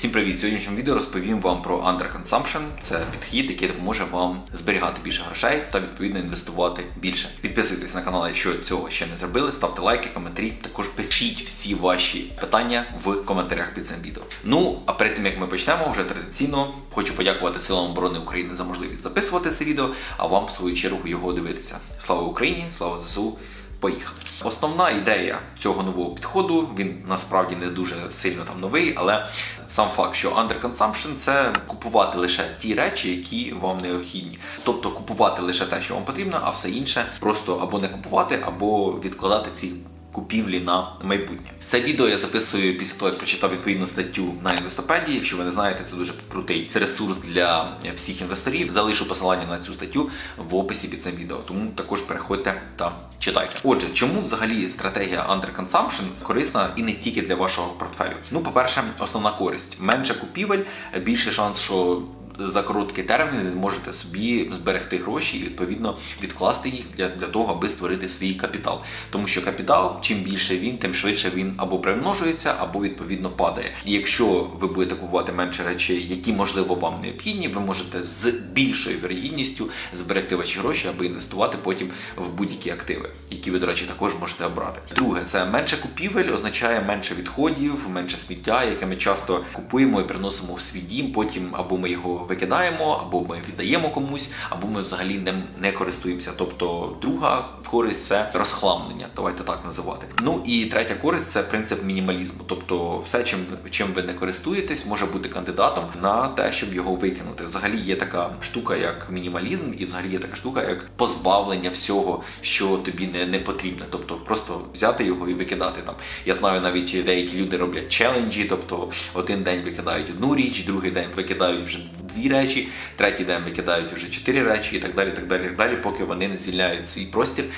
Всім привіт! В сьогоднішньому відео розповім вам про underconsumption. Це підхід, який допоможе вам зберігати більше грошей та відповідно інвестувати більше. Підписуйтесь на канал, якщо цього ще не зробили. Ставте лайки, коментарі. Також пишіть всі ваші питання в коментарях під цим відео. Ну а перед тим як ми почнемо, вже традиційно хочу подякувати силам оборони України за можливість записувати це відео, а вам в свою чергу його дивитися. Слава Україні! Слава ЗСУ! Поїхали. Основна ідея цього нового підходу, він насправді не дуже сильно там новий, але сам факт, що underconsumption – це купувати лише ті речі, які вам необхідні. Тобто купувати лише те, що вам потрібно, а все інше просто або не купувати, або відкладати ці купівлі на майбутнє. Це відео я записую після того, як прочитав відповідну статтю на інвестопедії. Якщо ви не знаєте, це дуже крутий ресурс для всіх інвесторів. Залишу посилання на цю статтю в описі під цим відео. Тому також переходьте та читайте. Отже, чому взагалі стратегія underconsumption корисна і не тільки для вашого портфелю? Ну, по-перше, основна користь менше купівель, більше шанс, що за короткий термін ви можете собі зберегти гроші і відповідно відкласти їх для, для того, аби створити свій капітал. Тому що капітал, чим більше він, тим швидше він або примножується, або відповідно падає. І якщо ви будете купувати менше речей, які можливо вам необхідні, ви можете з більшою вірогідністю зберегти ваші гроші, аби інвестувати потім в будь-які активи, які ви, до речі, також можете обрати. Друге, це менше купівель означає менше відходів, менше сміття, яке ми часто купуємо і приносимо в свій дім. Потім або ми його викидаємо, або ми віддаємо комусь, або ми взагалі не, не користуємося. Тобто, друга користь це розхламлення, давайте так називати. Ну і третя користь це принцип мінімалізму. Тобто, все, чим чим ви не користуєтесь, може бути кандидатом на те, щоб його викинути. Взагалі є така штука, як мінімалізм, і взагалі є така штука, як позбавлення всього, що тобі не, не потрібне. Тобто просто взяти його і викидати там. Я знаю, навіть деякі люди роблять челенджі, тобто один день викидають одну річ, другий день викидають вже дві речі, третій день викидають вже чотири речі, і так далі, так далі, так далі, поки вони не звільняють свій простір,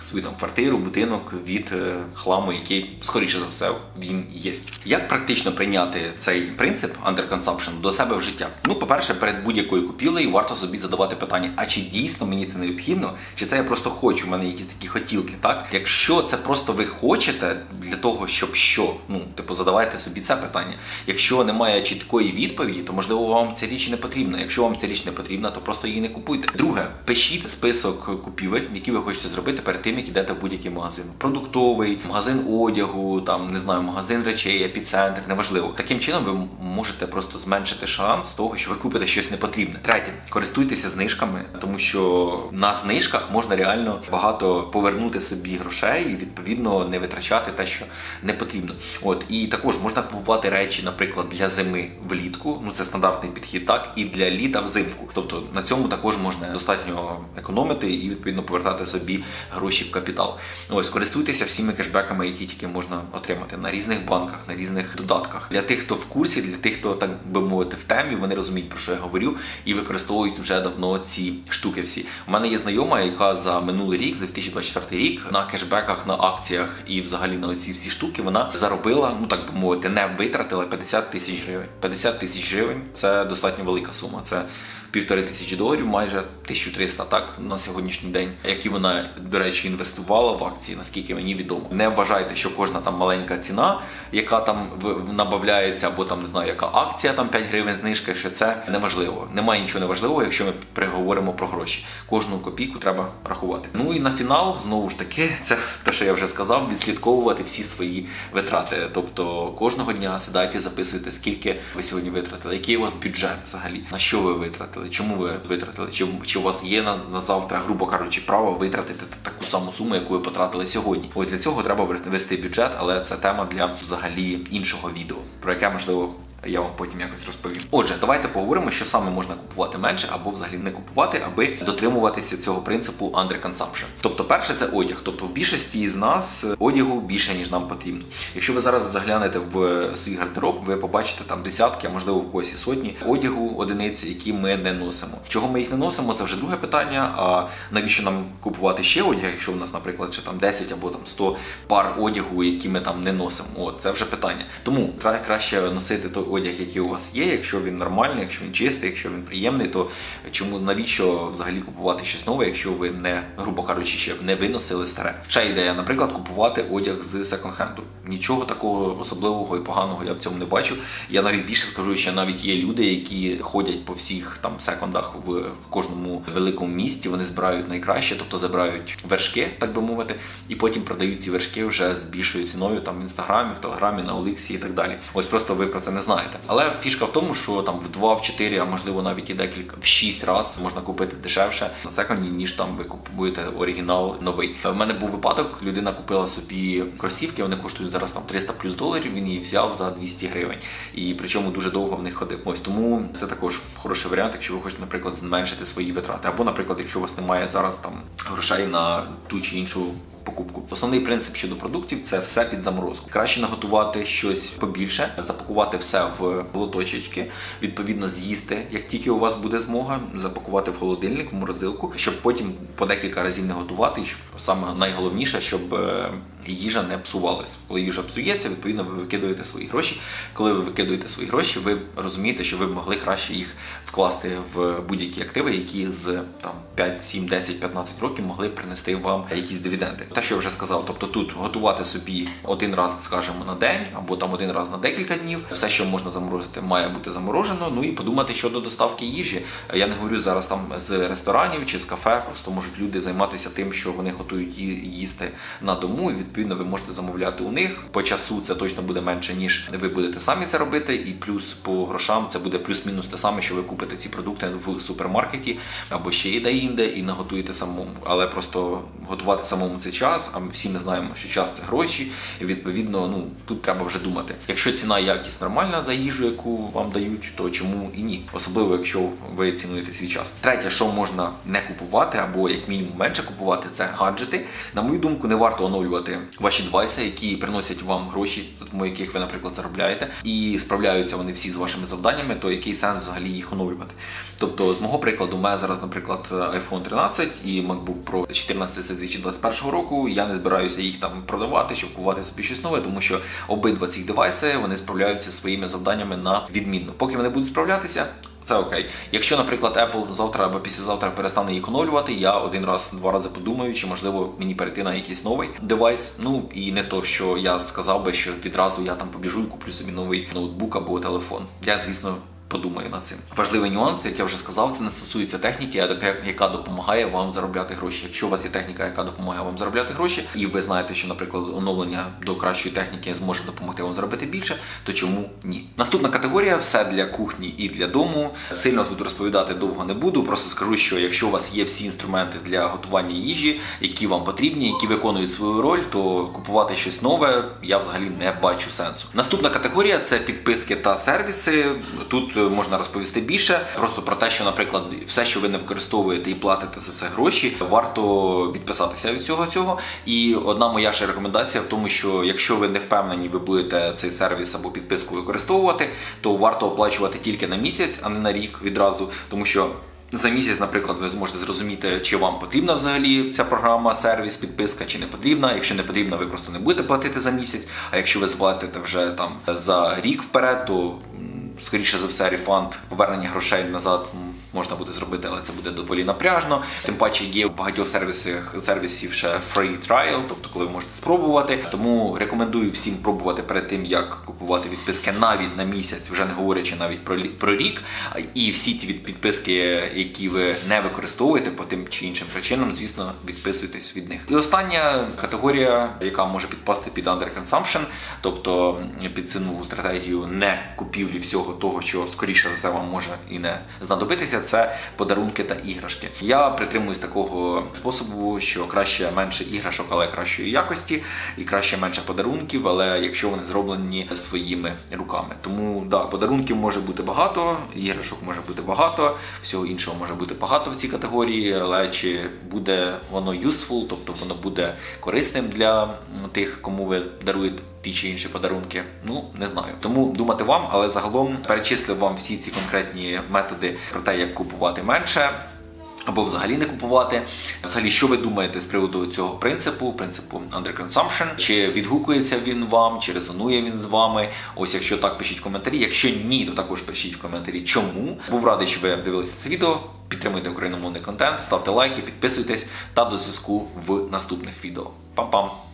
свою там квартиру, будинок від е, хламу, який, скоріше за все, він є. Як практично прийняти цей принцип underconsumption до себе в життя? Ну, по-перше, перед будь-якою купівлею варто собі задавати питання: а чи дійсно мені це необхідно, чи це я просто хочу? У мене якісь такі хотілки, так? Якщо це просто ви хочете для того, щоб що, ну типу, задавайте собі це питання. Якщо немає чіткої відповіді, то можливо вам ця річ не потрібна. Якщо вам ця річ не потрібна, то просто її не купуйте. Друге, пишіть список купівель, які ви хочете зробити перед тим, як йдете в будь-який магазин. Продуктовий, магазин одягу, там не знаю, магазин речей, епіцентр, неважливо. Таким чином ви можете просто зменшити шанс того, що ви купите щось непотрібне. Третє, користуйтеся знижками, тому що на знижках можна реально багато повернути собі грошей і відповідно не витрачати те, що не потрібно. От і також можна купувати речі, наприклад, для зими влітку. Ну це стандартний підхід, так і для літа взимку. Тобто на цьому також можна достатньо економити і відповідно повертати собі гроші в капітал. Ось користуйтеся всіми кешбеками, які тільки можна отримати на різних банках, на різних додатках. Для тих, хто в курсі, для тих, хто так би мовити в темі, вони розуміють про що я говорю і використовують вже давно ці штуки. Всі у мене є знайома, яка за минулий рік, за 2024 рік, на кешбеках, на акціях і взагалі на оці всі штуки вона заробила, ну так би мовити, не витратила 50 тисяч гривень. 50 тисяч гривень це достатньо велика сума. Це півтори тисячі доларів, майже 1300 так на сьогоднішній день, які вона, до речі, інвестувала в акції, наскільки мені відомо. Не вважайте, що кожна там маленька ціна, яка там набавляється, або там не знаю, яка акція, там 5 гривень знижка, що це неважливо. Немає нічого неважливого, якщо ми приговоримо про гроші. Кожну копійку треба рахувати. Ну і на фінал, знову ж таки, це те, що я вже сказав, відслідковувати всі свої витрати. Тобто кожного дня сідайте, записуйте, скільки ви сьогодні витратили, який у вас бюджет взагалі, на що ви витратили, чому ви витратили, чи, чи у вас є на, на завтра, грубо кажучи, право витратити таку саму суму, яку ви потратили сьогодні. Ось для цього треба вести бюджет, але це тема для взагалі іншого відео, про яке можливо. Я вам потім якось розповім. Отже, давайте поговоримо, що саме можна купувати менше або взагалі не купувати, аби дотримуватися цього принципу underconsumption. Тобто, перше це одяг. Тобто, в більшості з нас одягу більше ніж нам потрібно. Якщо ви зараз заглянете в свій гардероб, ви побачите там десятки, а можливо в когось і сотні одягу одиниць, які ми не носимо. Чого ми їх не носимо, це вже друге питання. А навіщо нам купувати ще одяг, якщо у нас, наприклад, ще там 10 або там 100 пар одягу, які ми там не носимо? О, це вже питання. Тому краще носити той одяг, який у вас є. Якщо він нормальний, якщо він чистий, якщо він приємний, то чому навіщо взагалі купувати щось нове, якщо ви не, грубо кажучи, ще не виносили старе? Ще ідея, наприклад, купувати одяг з секонд-хенду. Нічого такого особливого і поганого я в цьому не бачу. Я навіть більше скажу, що навіть є люди, які ходять по всіх там секондах в кожному великому місті. Вони збирають найкраще, тобто забирають вершки, так би мовити, і потім продають ці вершки вже з більшою ціною там в інстаграмі, в телеграмі, на Олексі і так далі. Ось просто ви про це не знаєте. Але фішка в тому, що там в 2, в 4, а можливо навіть і декілька в 6 разів можна купити дешевше на секонді, ніж там ви купуєте оригінал новий. В мене був випадок, людина купила собі кросівки, вони коштують зараз там 300 плюс доларів. Він її взяв за 200 гривень. І причому дуже довго в них ходив. Ось тому це також хороший варіант, якщо ви хочете, наприклад, зменшити свої витрати. Або, наприклад, якщо у вас немає зараз там грошей на ту чи іншу покупку. Основний принцип щодо продуктів це все під заморозку. Краще наготувати щось побільше, запакувати все в лоточечки, відповідно з'їсти, як тільки у вас буде змога, запакувати в холодильник, в морозилку, щоб потім по декілька разів не готувати. Саме найголовніше, щоб е, їжа не псувалась. Коли їжа псується, відповідно ви викидуєте свої гроші. Коли ви викидуєте свої гроші, ви розумієте, що ви могли краще їх вкласти в будь-які активи, які з там 5, 7, 10, 15 років могли принести вам якісь дивіденди. Те, що я вже сказав, тобто тут готувати собі один раз, скажімо, на день або там один раз на декілька днів. Все, що можна заморозити, має бути заморожено. Ну і подумати щодо доставки їжі. Я не говорю зараз там з ресторанів чи з кафе. Просто можуть люди займатися тим, що вони готують їсти на дому. І відповідно ви можете замовляти у них. По часу це точно буде менше, ніж ви будете самі це робити. І плюс по грошам це буде плюс-мінус те саме, що ви купите ці продукти в супермаркеті або ще і де-інде і наготуєте самому. Але просто готувати самому це час. А ми всі ми знаємо, що час це гроші. І відповідно, ну тут треба вже думати. Якщо ціна і якість нормальна за їжу, яку вам дають, то чому і ні? Особливо, якщо ви цінуєте свій час. Третє, що можна не купувати або як мінімум менше купувати, це гаджети. На мою думку, не варто оновлювати ваші девайси, які приносять вам гроші, тому яких ви, наприклад, заробляєте, і справляються вони всі з вашими завданнями, то який сенс взагалі їх оновлювати? Тобто, з мого прикладу, у мене зараз, наприклад, iPhone 13 і MacBook Pro 14 2021 року. Я не збираюся їх там продавати, щоб купувати собі щось нове, тому що обидва ці девайси вони справляються своїми завданнями на відмінно. Поки вони будуть справлятися. Це окей. Якщо, наприклад, Apple завтра або післязавтра перестане їх оновлювати, я один раз, два рази подумаю, чи можливо мені перейти на якийсь новий девайс. Ну і не то, що я сказав би, що відразу я там побіжу і куплю собі новий ноутбук або телефон. Я, звісно. Подумаю над цим. Важливий нюанс, як я вже сказав, це не стосується техніки, яка- допомагає вам заробляти гроші. Якщо у вас є техніка, яка допомагає вам заробляти гроші, і ви знаєте, що, наприклад, оновлення до кращої техніки зможе допомогти вам заробити більше, то чому ні? Наступна категорія все для кухні і для дому. Сильно тут розповідати довго не буду. Просто скажу, що якщо у вас є всі інструменти для готування їжі, які вам потрібні, які виконують свою роль, то купувати щось нове я взагалі не бачу сенсу. Наступна категорія це підписки та сервіси. Тут можна розповісти більше просто про те, що, наприклад, все, що ви не використовуєте і платите за це гроші, варто відписатися від цього цього. І одна моя ще рекомендація в тому, що якщо ви не впевнені, ви будете цей сервіс або підписку використовувати, то варто оплачувати тільки на місяць, а не на рік відразу, тому що. За місяць, наприклад, ви зможете зрозуміти, чи вам потрібна взагалі ця програма, сервіс, підписка, чи не потрібна. Якщо не потрібна, ви просто не будете платити за місяць. А якщо ви сплатите вже там за рік вперед, то скоріше за все рефанд повернення грошей назад можна буде зробити, але це буде доволі напряжно. Тим паче є в багатьох сервісах сервісів ще free trial, тобто коли ви можете спробувати. Тому рекомендую всім пробувати перед тим, як купувати відписки навіть на місяць, вже не говорячи навіть про про рік. І всі ті підписки, які ви не використовуєте по тим чи іншим причинам, звісно, відписуйтесь від них. І остання категорія, яка може підпасти під under consumption, тобто під цінову стратегію не купівлі всього того, що скоріше за все вам може і не знадобитися, це подарунки та іграшки. Я притримуюсь такого способу, що краще менше іграшок, але кращої якості, і краще менше подарунків, але якщо вони зроблені своїми руками. Тому да, подарунків може бути багато, іграшок може бути багато, всього іншого може бути багато в цій категорії, але чи буде воно useful, тобто воно буде корисним для тих, кому ви даруєте ті чи інші подарунки, ну не знаю. Тому думати вам, але загалом перечислив вам всі ці конкретні методи про те, як купувати менше. або взагалі не купувати. Взагалі, що ви думаєте з приводу цього принципу, принципу under consumption? Чи відгукується він вам, чи резонує він з вами? Ось якщо так, пишіть в коментарі. Якщо ні, то також пишіть в коментарі, чому. Був радий, що ви дивилися це відео. Підтримуйте україномовний контент, ставте лайки, підписуйтесь та до зв'язку в наступних відео. Пам-пам!